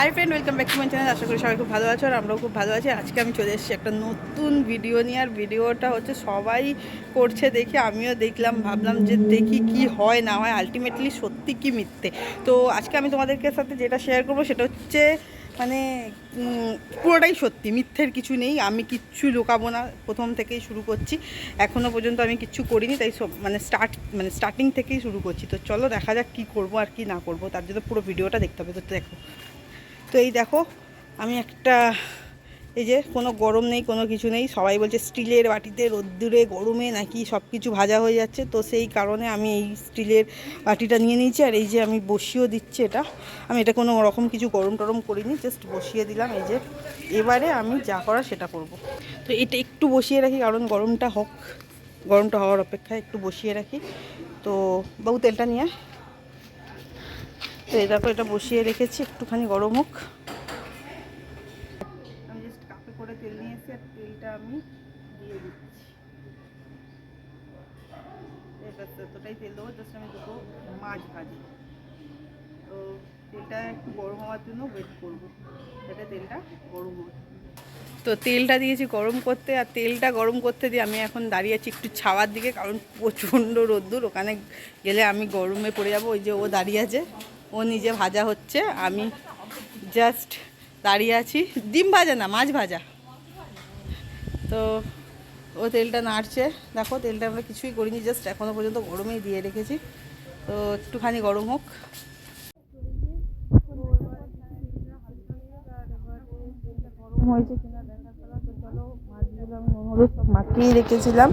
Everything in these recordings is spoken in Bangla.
Hi friend welcome back to my channel আশা করি সবাই খুব ভালো আছো আর আমরাও খুব ভালো আছি। আজকে আমি চলে এসেছি একটা নতুন ভিডিও নিয়ে। আর ভিডিওটা হচ্ছে সবাই করছে দেখে, আমিও দেখলাম, ভাবলাম যে দেখি কি হয়, না হয় আলটিমেটলি সত্যি কি মিথ্যে। তো আজকে আমি তোমাদেরকে সাথে যেটা শেয়ার করব, সেটা হচ্ছে মানে পুরোটাই সত্যি, মিথ্যের কিছু নেই। আমি কিচ্ছু লুকাবো না, প্রথম থেকেই শুরু করছি। এখনও পর্যন্ত আমি কিচ্ছু করিনি, তাই সব মানে স্টার্ট মানে স্টার্টিং থেকেই শুরু করছি। তো চলো দেখা যাক কী করব আর কি না করব, তার জন্য পুরো ভিডিওটা দেখতে হবে। তো দেখো। তো এই দেখো, আমি একটা, এই যে কোনো গরম নেই, কোনো কিছু নেই, সবাই বলছে স্টিলের বাটিতে রোদ্দুরে গরমে নাকি সব কিছু ভাজা হয়ে যাচ্ছে, তো সেই কারণে আমি এই স্টিলের বাটিটা নিয়ে নিয়েছি, আর এই যে আমি বসিয়েও দিচ্ছি এটা। আমি এটা কোনো রকম কিছু গরম টরম করিনি জাস্ট বসিয়ে দিলাম, এই যে এবারে আমি যা করা সেটা করব। তো এটা একটু বসিয়ে রাখি, কারণ গরমটা হোক, গরমটা হওয়ার অপেক্ষায় একটু বসিয়ে রাখি। তো বাবু তেলটা নিয়ে। তো এই দেখো এটা বসিয়ে রেখেছি একটুখানি গরম হোক। আমি জাস্ট কাপে করে তেল নিয়ে আর তেলটা আমি দিয়ে দিচ্ছি। এবার এতটাই তেল দেবো জাস্ট আমি দেবো মাছ ভাজি। তো তেলটা একটু গরম হওয়ার জন্য ওয়েট করব যাতে তেলটা গরম হয়। তো তেলটা দিয়েছি গরম করতে আর তেলটা গরম করতে দিয়ে আমি এখন দাঁড়িয়ে আছি একটু ছাওয়ার দিকে কারণ প্রচণ্ড রোদ্দুর। ওখানে গেলে আমি গরমে পড়ে যাব ওই যে ও দাঁড়িয়ে আছে। ও নিজে ভাজা হচ্ছে, আমি জাস্ট দাঁড়িয়ে আছি। ডিম ভাজা না, মাছ ভাজা। তো ও তেলটা নাড়ছে। দেখো, তেলটা আমরা কিছুই করিনি জাস্ট এখনও পর্যন্ত গরমেই দিয়ে রেখেছি। তো একটুখানি গরম হোক। হয়েছে কিনা পালা, তো চলো মাছগুলো আমি সব মাখিয়ে রেখেছিলাম।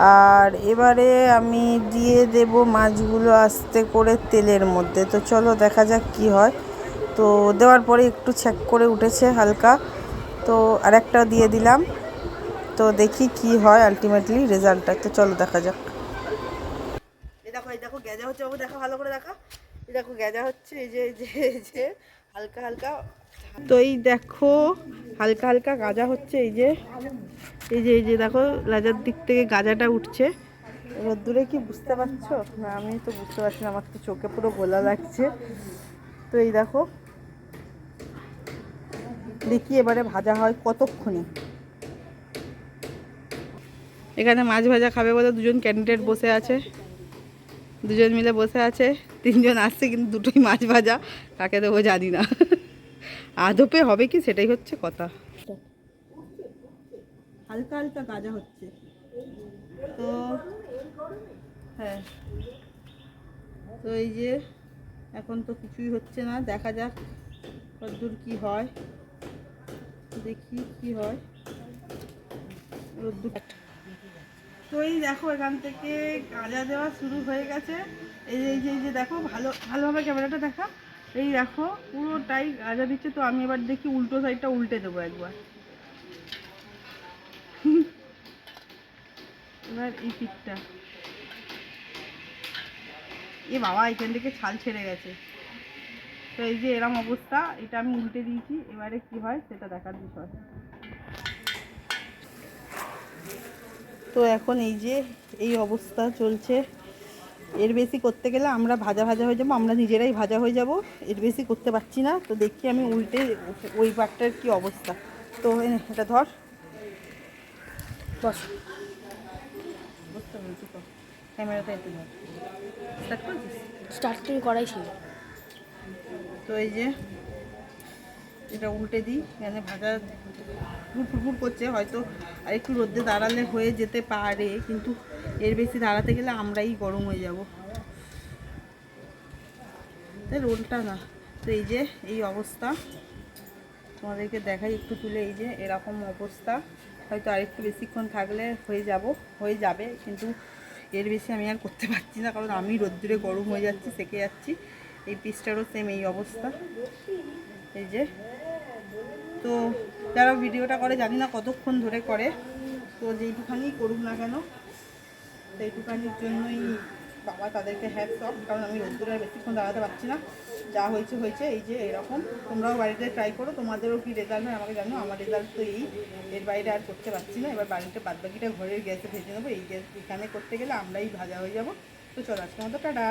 আর এবারে আমি দিয়ে দেব মাছগুলো আস্তে করে তেলের মধ্যে। তো চলো দেখা যাক কি হয়। তো দেওয়ার পরে একটু ছ্যাক করে উঠেছে হালকা। তো আরেকটা দিয়ে দিলাম। তো দেখি কি হয় আলটিমেটলি রেজাল্টটা তো চলো দেখা যাক। দেখো, এই দেখো গ্যাজা হচ্ছে বাবু, দেখো, ভালো করে দেখা। দেখো গ্যাজা হচ্ছে, এই যে এই যে এই যে, হালকা হালকা। তো এই দেখো, হালকা হালকা গাজা হচ্ছে, এই যে এই যে এই যে, দেখো রাজার দিক থেকে গাজাটা উঠছে। রোদ্দুরে কি বুঝতে পারছ? না, আমি তো বুঝতে পারছি না, আমার তো চোখে পুরো গোলা লাগছে। তো এই দেখো, দেখি এবারে ভাজা হয় কতক্ষণে। এখানে মাছ ভাজা খাবে বলে দুজন ক্যান্ডিডেট বসে আছে। দুজন মিলে বসে আছে, তিনজন আসছে, কিন্তু দুটোই মাছ ভাজা, কাকে দেবো জানি না। আদপে হবে কি সেটাই হচ্ছে কথা। হালকা হালকা গাজা হচ্ছে। তো হ্যাঁ। তো এই যে, এখন তো কিছুই হচ্ছে না, দেখা যাক কতদূর কি হয়। দেখি কি হয়। রোদ্দুর তো এই দেখো এখান থেকে গাঁজা দেওয়া শুরু হয়ে গেছে। এই যে এই যে এই যে দেখো, ভালো, ভালোভাবে ক্যামেরাটা দেখা। এই দেখো, পুরোটাই গাঁজা দিচ্ছে। তো আমি এবার দেখি উল্টো সাইডটা উল্টে দেবো একবার। এবার এই পিঠটা এ বাবা, এখান থেকে ছাল ছেড়ে গেছে। তো এই যে এরম অবস্থা, এটা আমি উল্টে দিয়েছি। এবারে কি হয়, সেটা দেখার বিষয়। তো এখন এই যে এই অবস্থা চলছে। এর বেশি করতে গেলে আমরা ভাজা ভাজা হয়ে যাব আমরা নিজেরাই ভাজা হয়ে যাব। এর বেশি করতে পারছি না তো দেখি আমি উল্টে ওই পাটটার কি অবস্থা। তো এটা ধর। বস। করছিস? স্টার্টিং করাই ছিল। তো এই যে এটা উল্টে দিই, এখানে ভাজা ফুটফুট করছে, হয়তো আর একটু রোদ্দে দাঁড়ালে হয়ে যেতে পারে, কিন্তু এর বেশি দাঁড়াতে গেলে আমরাই গরম হয়ে যাব। তাই রোলটা না, তো এই যে, এই অবস্থা। তোমাদেরকে দেখাই একটু তুলে, এই যে, এরকম অবস্থা। হয়তো আরেকটু বেশিক্ষণ থাকলে হয়ে যাব, হয়ে যাবে, কিন্তু এর বেশি আমি আর করতে পারছি না, কারণ আমি রোদ্দুরে গরম হয়ে যাচ্ছি, সেকে যাচ্ছি। এই পিসটারও সেম এই অবস্থা। এই যে। তো যারা ভিডিওটা করে, জানি না কতক্ষণ ধরে করে, তো যেইটুখানি করুক না কেন, সেইটুখানির জন্যই বাবা তাদেরকে হ্যাপ সব কারণ আমি রোদ্দুরে বেশিক্ষণ দাঁড়াতে পারছি না। যা হয়েছে হয়েছে, এই যে এরকম। তোমরাও বাড়িতে ট্রাই করো, তোমাদেরও কি রেজাল্ট হয় আমাকে জানো, আমার রেজাল্ট তো এই। এর বাইরে আর করতে পারছি না, এবার বাড়িতে বাদবাকিটা ঘরের গ্যাসে ভেজে নেব, এই গ্যাস এখানে করতে গেলে আমরাই ভাজা হয়ে যাব। তো চলো আজকের মতো, টাটা।